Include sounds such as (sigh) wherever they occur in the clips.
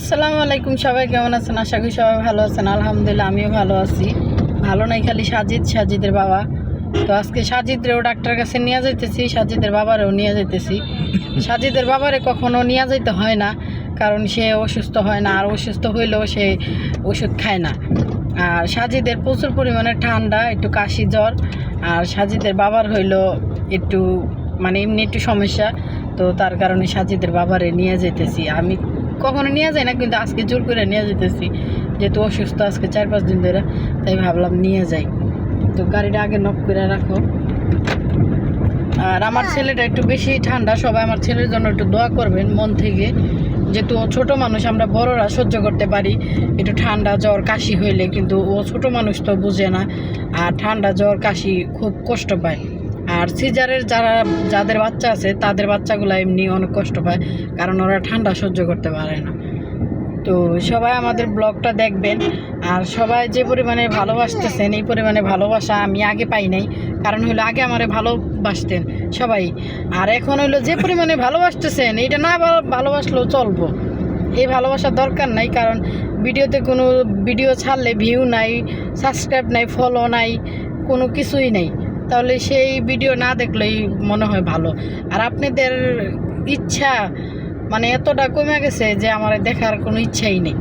আসসালামু আলাইকুম, সবাই কেমন আছেন? আশা করি সবাই ভালো আছেন। আলহামদুলিল্লাহ, আমিও ভালো আছি। ভালো নাই খালি সাজিদ, সাজিদের বাবা। তো আজকে সাজিদরেও ডাক্তার কাছে নিয়ে যাইতেছি, সাজিদের বাবারেও নিয়ে যাইতেছি। সাজিদের বাবারে কখনো নিয়ে যাইতে হয় না, কারণ সে অসুস্থ হয় না, আর অসুস্থ হইলেও সে ওষুধ খায় না। আর সাজিদের প্রচুর পরিমাণে ঠান্ডা, একটু কাশি, জ্বর। আর সাজিদের বাবার হইল একটু মানে এমনি একটু সমস্যা। তো তার কারণে সাজিদের বাবারে নিয়ে যেতেছি আমি কখনো নিয়ে যায় না, কিন্তু আজকে জোর করে নিয়ে যেতেছি। যেহেতু অসুস্থ আজকে চার পাঁচ দিন ধরে, তাই ভাবলাম নিয়ে যাই। তো গাড়িটা আগে নক করে রাখো। আর আমার ছেলেটা একটু বেশি ঠান্ডা, সবাই আমার ছেলের জন্য একটু দোয়া করবেন মন থেকে। যেহেতু ও ছোটো মানুষ, আমরা বড়রা সহ্য করতে পারি। একটু ঠান্ডা জ্বর, কাশি হইলে কিন্তু ও ছোট মানুষ তো বুঝে না। আর ঠান্ডা জ্বর, কাশি খুব কষ্ট পায়। আর সিজারের যারা, যাদের বাচ্চা আছে, তাদের বাচ্চাগুলো এমনি অনেক কষ্ট পায়, কারণ ওরা ঠান্ডা সহ্য করতে পারে না। তো সবাই আমাদের ব্লগটা দেখবেন, আর সবাই যে পরিমাণে ভালোবাসতেছেন, এই পরিমাণে ভালোবাসা আমি আগে পাই নাই, কারণ হলো আগে আমারে ভালোবাসতেন সবাই। আর এখন হলো যে পরিমাণে ভালোবাসতেছেন এটা না ভালোবাসলেও চলবো। এই ভালোবাসার দরকার নাই, কারণ ভিডিওতে কোনো ভিডিও ছাড়লে ভিউ নাই সাবস্ক্রাইব নাই ফলো নাই, কোনো কিছুই নেই। তাহলে সেই ভিডিও না দেখলেই মনে হয় ভালো। আর আপনাদের ইচ্ছা মানে এতটা কমে গেছে যে আমার দেখার কোনো ইচ্ছাই নেই।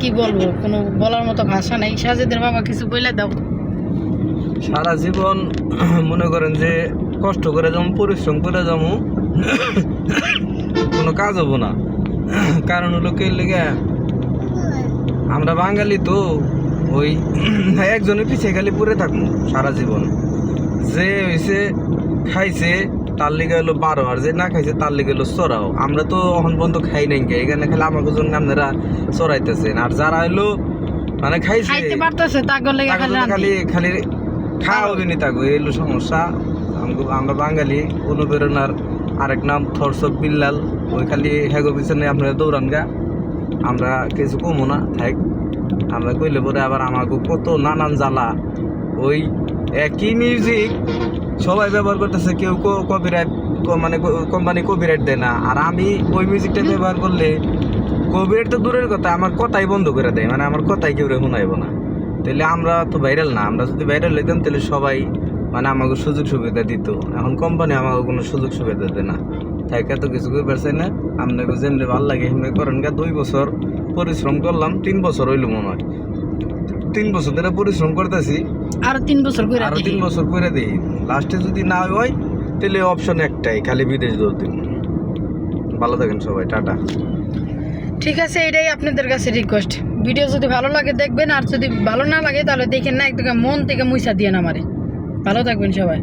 কি বলব, কোনো বলার মতো ভাষা নেই। সাজেদের বাবা কিছু বলে দাও। সারা জীবন (clears throat) মনে করেন যে কষ্ট করে যাব পরিশ্রম করে যাব, কোনো কাজ হব না। (clears throat) কারণ হলো কে লেগে, আমরা বাঙালি তো, ওই (clears throat) একজনের পিছিয়ে খালি পড়ে থাকব সারা জীবন। যে হয়েছে খাইছে তার লিগে হলো বারো আর যে না খাইছে তার লিগে হলো চড়াও আমরা তো এখন পর্যন্ত খাই নাই কে এখানে খালি আমাকে জন্য আপনারা চড়াইতেছেন আর যারা হলো মানে খাইছে খালি খালি খাওয়া হবে নি তাকে এলো সমস্যা। আমরা বাঙালি অনুপ্রেরণার আরেক নাম থরসব বিল্লাল। ওই খালি হেগো পিছনে আপনারা দৌড়ান গা। আমরা কিছু কমো না থাক। আমরা কইলে পরে আবার আমাকে কত নানান জ্বালা। ওই একই মিউজিক সবাই ব্যবহার করতেছে, কেউ কপিরাইট মানে কোম্পানি কপিরাইট দেয় না। আর আমি ওই মিউজিকটা ব্যবহার করলে কপিরাইট তো দূরের কথা, আমার কথাই বন্ধ করে দেয়। মানে আমার কথাই কেউ শুনাইব না। তাহলে আমরা তো ভাইরাল না, আমরা যদি ভাইরাল হইতাম তাহলে সবাই মানে আমাকে সুযোগ সুবিধা দিত। এখন কোম্পানি আমাকে কোনো সুযোগ সুবিধা দেয় না। তাই তো কিছু করে পারছে না। আপনাকে যেমনি ভালো লাগে, সেমনি করেন দুই বছর পরিশ্রম করলাম, তিন বছর হইল মনে হয়। তিন বছর ধরে পরিশ্রম করতেছি। আরও তিন বছর করে আরও তিন বছর করে দেই। লাস্টে যদি না হয় তাহলে অপশন একটাই খালি বিদেশ দৌড় দিন ভালো থাকেন সবাই টাটা। ঠিক আছে এটাই আপনাদের কাছে রিকোয়েস্ট ভিডিও যদি ভালো লাগে দেখবেন আর যদি ভালো না লাগে তাহলে দেখেন না একদম মন থেকে মুইসা দিয়ে না মারে ভালো থাকবেন সবাই।